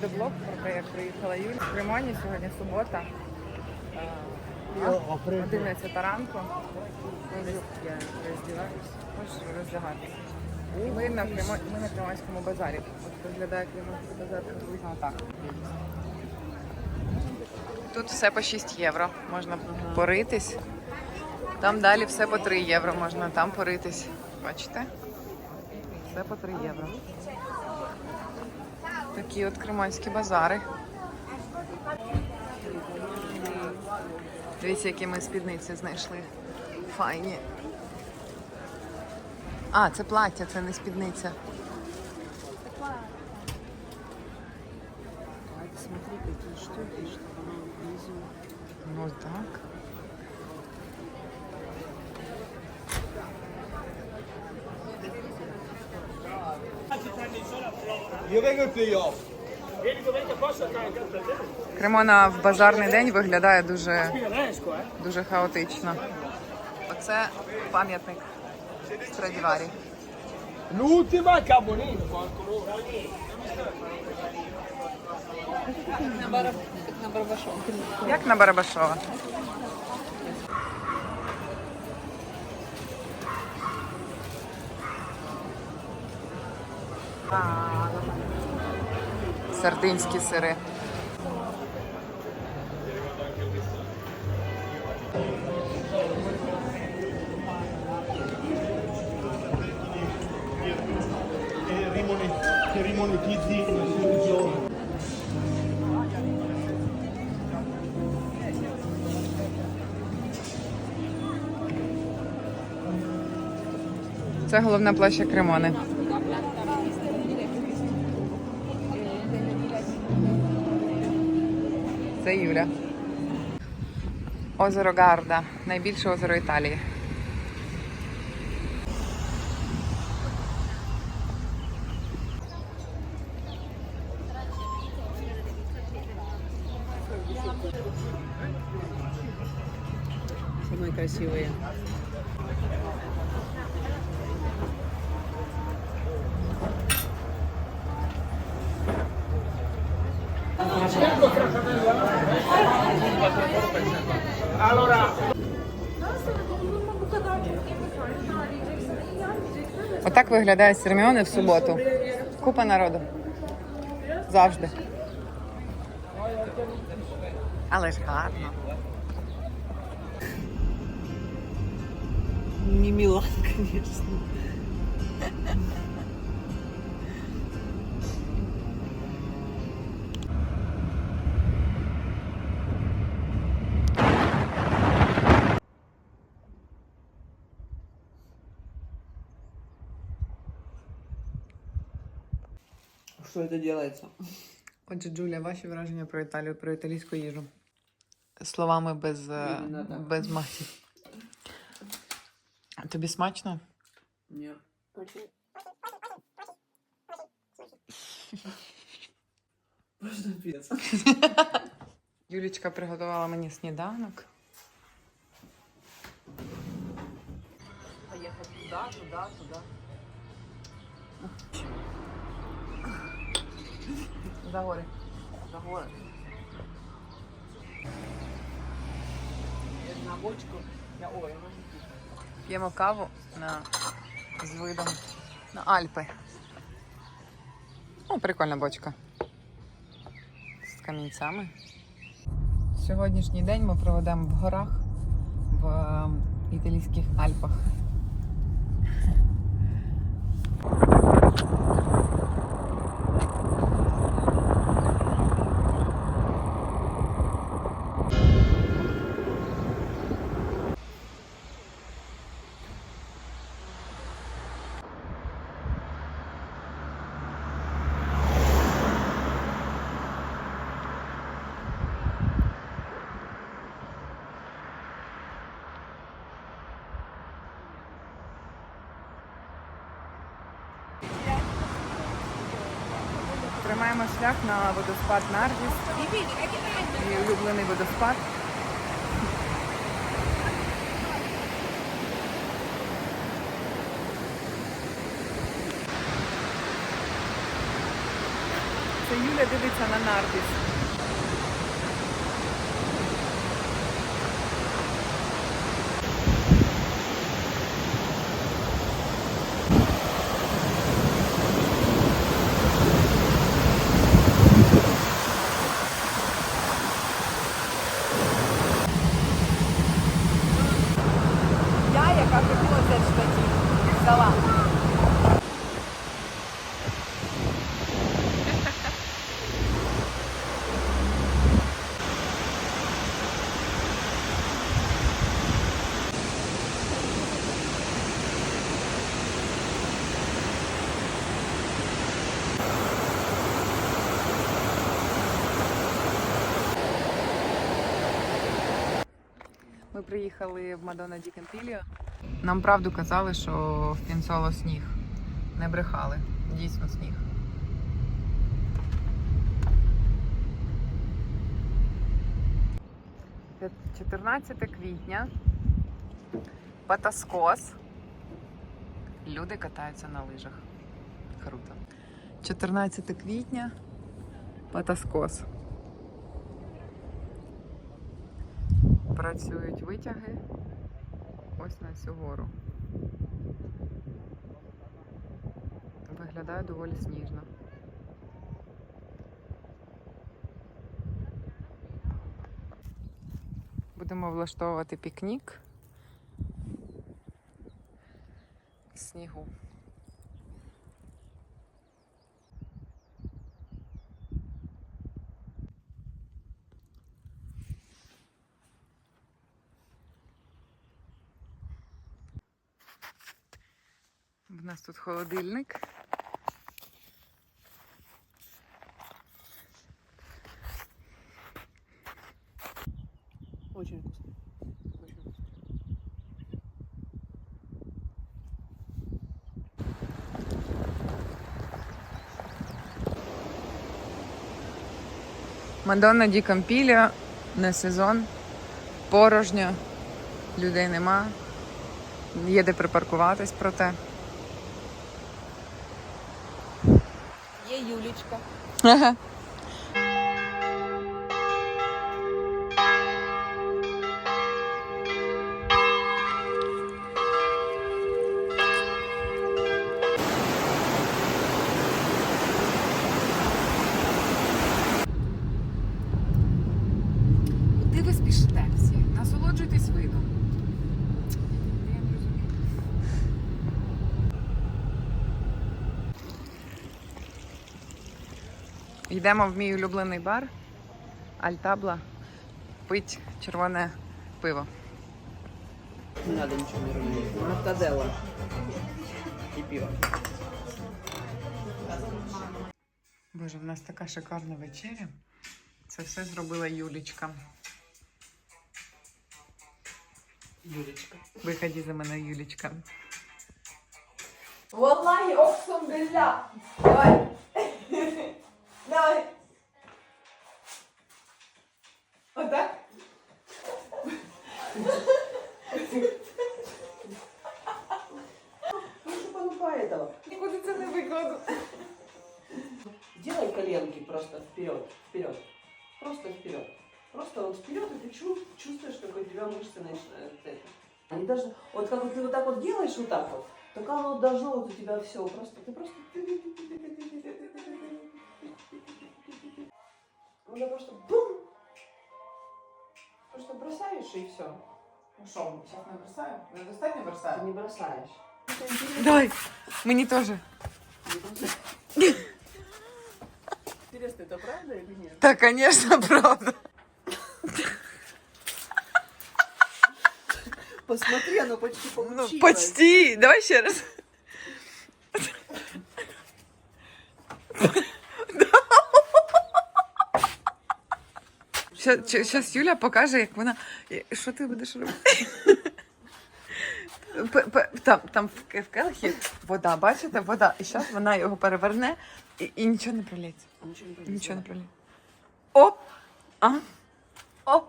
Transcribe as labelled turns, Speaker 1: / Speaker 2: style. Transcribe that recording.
Speaker 1: буде блог про те, як приїхала Юля. В Кремоні сьогодні субота. Е, 11 ранку. Я роздягаюсь. Можеш роздягатися. Ми на, ми на Кремонському базарі. От виглядає Кремонський базар приблизно так. Тут все по 6 євро. Можна поритись. Там далі все по 3 євро можна там поритись. Бачите? Все по 3 євро. Такі от креманські базари. Дивіться, які ми спідниці знайшли. Файні. А, це плаття, це не спідниця.
Speaker 2: Смотри, какие штуки, чтобы оно внизу.
Speaker 1: Ну так. Кремона в базарний день виглядає дуже, дуже хаотично. Оце пам'ятник Страдіварі.
Speaker 3: L'ultima è Caponino, porco modo.
Speaker 1: Як на Барабашова. Сардинські сири. Це головна площа Кремони. Це Юля. Озеро Гарда. Найбільше озеро Італії.
Speaker 2: Самые красивые.
Speaker 1: Отак виглядає Сірміони в суботу. Купа народу. Завжди. Але ж гарно.
Speaker 2: Не Милан, конечно. Что это делается?
Speaker 1: Отже, Джулія, ваші враження про Італію, про італійську їжу. Словами без, е,
Speaker 2: Іменно так.
Speaker 1: без матів. Тобі смачно?
Speaker 2: Нет. Просто пец.
Speaker 1: Юлічка приготувала мені сніданок.
Speaker 2: Поехать туда, туда, туда.
Speaker 1: За гори.
Speaker 2: За город. На бочку. Я, ой, я.
Speaker 1: П'ємо каву на, з видом на Альпи. О, прикольна бочка. З камінцями. Сьогоднішній день ми проведемо в горах в е, італійських Альпах. Тримаємо шлях на водоспад Нардіс. Мій улюблений водоспад. Це Юля дивиться на Нардіс. Ми приїхали в Мадонна Ді Кампіліо. Нам правду казали, що в Пінсоло сніг. Не брехали. Дійсно сніг. П'ят- 14 квітня. Патаскос. Люди катаються на лижах. Круто. 14 квітня. Патаскос. Працюють витяги ось на цю гору. Виглядає доволі сніжно. Будемо влаштовувати пікнік снігу. У нас тут холодильник.
Speaker 2: Очень вкусно. Очень вкусно.
Speaker 1: Мадонна Ді Кампіліо, не сезон, порожньо, людей нема. Є де припаркуватись, проте.
Speaker 2: Юлічка.
Speaker 1: Ага. Йдемо в мій улюблений бар Альтабла пить червоне пиво.
Speaker 2: Не надо нічого не робити. Мортаделла. І пиво.
Speaker 1: Боже, в нас така шикарна вечеря. Це все зробила Юлічка.
Speaker 2: Юлічка.
Speaker 1: Виході за мене, Юлічка.
Speaker 4: Валлахи, оксум билля. Давай. Давай. Вот так?
Speaker 2: Оно поэтому.
Speaker 1: Нікуди це не викладу.
Speaker 2: Делай коленки просто вперед, вперед. Просто вперед. Просто вот вперед, и ты чу- чувствуешь, как у тебя мышцы начинают это. Они должны, вот как вот ты вот так вот делаешь, вот так вот, только оно должно вот у тебя все, просто, ты просто... Уже просто бум! Просто бросаешь и все.
Speaker 1: Ну що, зараз не бросаю? Недостатньо бросаю?
Speaker 2: Ты не бросаешь.
Speaker 1: Давай, мені теж.
Speaker 2: Интересно, это правда или нет?
Speaker 1: Так, звісно, правда.
Speaker 2: Посмотри, оно почти
Speaker 1: Ну,
Speaker 2: получилось.
Speaker 1: почти. Давай ще раз. Зараз Юля покаже, як вона. Що ти будеш робити? Там, там в ке- келихі вода, бачите, вода. І зараз вона його переверне і, і нічого не пролється.
Speaker 2: А ничего не
Speaker 1: Нічого не пролється. Оп! А? Оп!